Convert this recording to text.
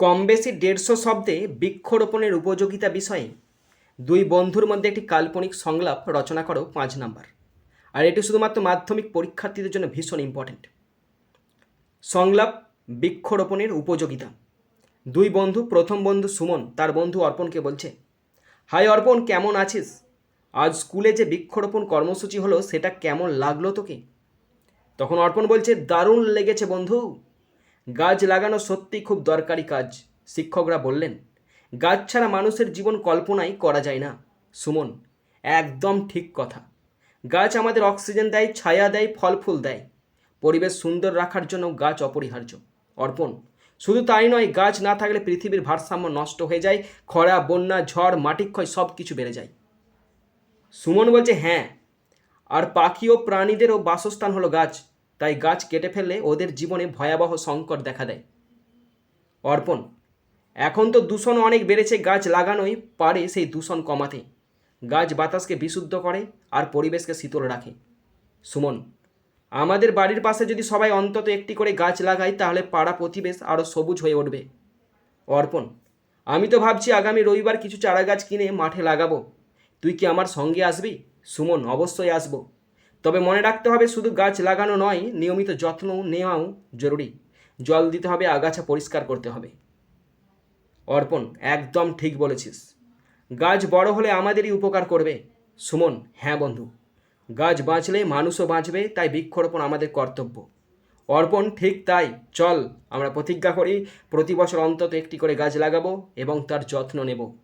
কম বেশি দেড়শো শব্দে বৃক্ষরোপণের উপযোগিতা বিষয়ে দুই বন্ধুর মধ্যে একটি কাল্পনিক সংলাপ রচনা করো পাঁচ নাম্বার। আর এটি শুধুমাত্র মাধ্যমিক পরীক্ষার্থীদের জন্য ভীষণ ইম্পর্ট্যান্ট সংলাপ বৃক্ষরোপণের উপযোগিতা। দুই বন্ধু, প্রথম বন্ধু সুমন, তার বন্ধু অর্পণকে বলছে, হাই অর্পণ, কেমন আছিস? আজ স্কুলে যে বৃক্ষরোপণ কর্মসূচি হলো, সেটা কেমন লাগল তোকে? তখন অর্পণ বলছে, দারুণ লেগেছে বন্ধু। গাছ লাগানো সত্যি খুব দরকারি কাজ, শিক্ষকরা বললেন। গাছ ছাড়া মানুষের জীবন কল্পনাই করা যায় না। সুমন, একদম ঠিক কথা। গাছ আমাদের অক্সিজেন দেয়, ছায়া দেয় ফল ফুল দেয়। পরিবেশ সুন্দর রাখার জন্য গাছ অপরিহার্য। অর্পণ, শুধু তাই নয়, গাছ না থাকলে পৃথিবীর ভারসাম্য নষ্ট হয়ে যায়, খরা, বন্যা, ঝড়, মাটিক্ষয় সব কিছু বেড়ে যায়। সুমন বলছে হ্যাঁ আর পাখি ও প্রাণীদেরও বাসস্থান হলো গাছ। তাই গাছ কেটে ফেললে ওদের জীবনে ভয়াবহ সংকট দেখা দেয়। অর্পণ, এখন তো দূষণ অনেক বেড়েছে, গাছ লাগানোই পারে সেই দূষণ কমাতে। গাছ বাতাসকে বিশুদ্ধ করে আর পরিবেশকে শীতল রাখে। সুমন, আমাদের বাড়ির পাশে যদি সবাই অন্তত একটি করে গাছ লাগায় তাহলে পাড়া প্রতিবেশ আরও সবুজ হয়ে উঠবে। অর্পণ, আমি তো ভাবছি আগামী রবিবার কিছু চারা গাছ কিনে মাঠে লাগাবো। তুই কি আমার সঙ্গে আসবি? সুমন, অবশ্যই আসব। তবে মনে রাখতে হবে, শুধু গাছ লাগানো নয়, নিয়মিত যত্ন নেওয়াও জরুরি। জল দিতে হবে, আগাছা পরিষ্কার করতে হবে। অর্পণ, একদম ঠিক বলেছিস। গাছ বড় হলে আমাদেরই উপকার করবে। সুমন হ্যাঁ বন্ধু। গাছ বাঁচলে মানুষও বাঁচবে, তাই বৃক্ষরোপণ আমাদের কর্তব্য। অর্পণ, ঠিক তাই। চল, আমরা প্রতিজ্ঞা করি, প্রতি বছর অন্তত একটি করে গাছ লাগাবো এবং তার যত্ন নেব।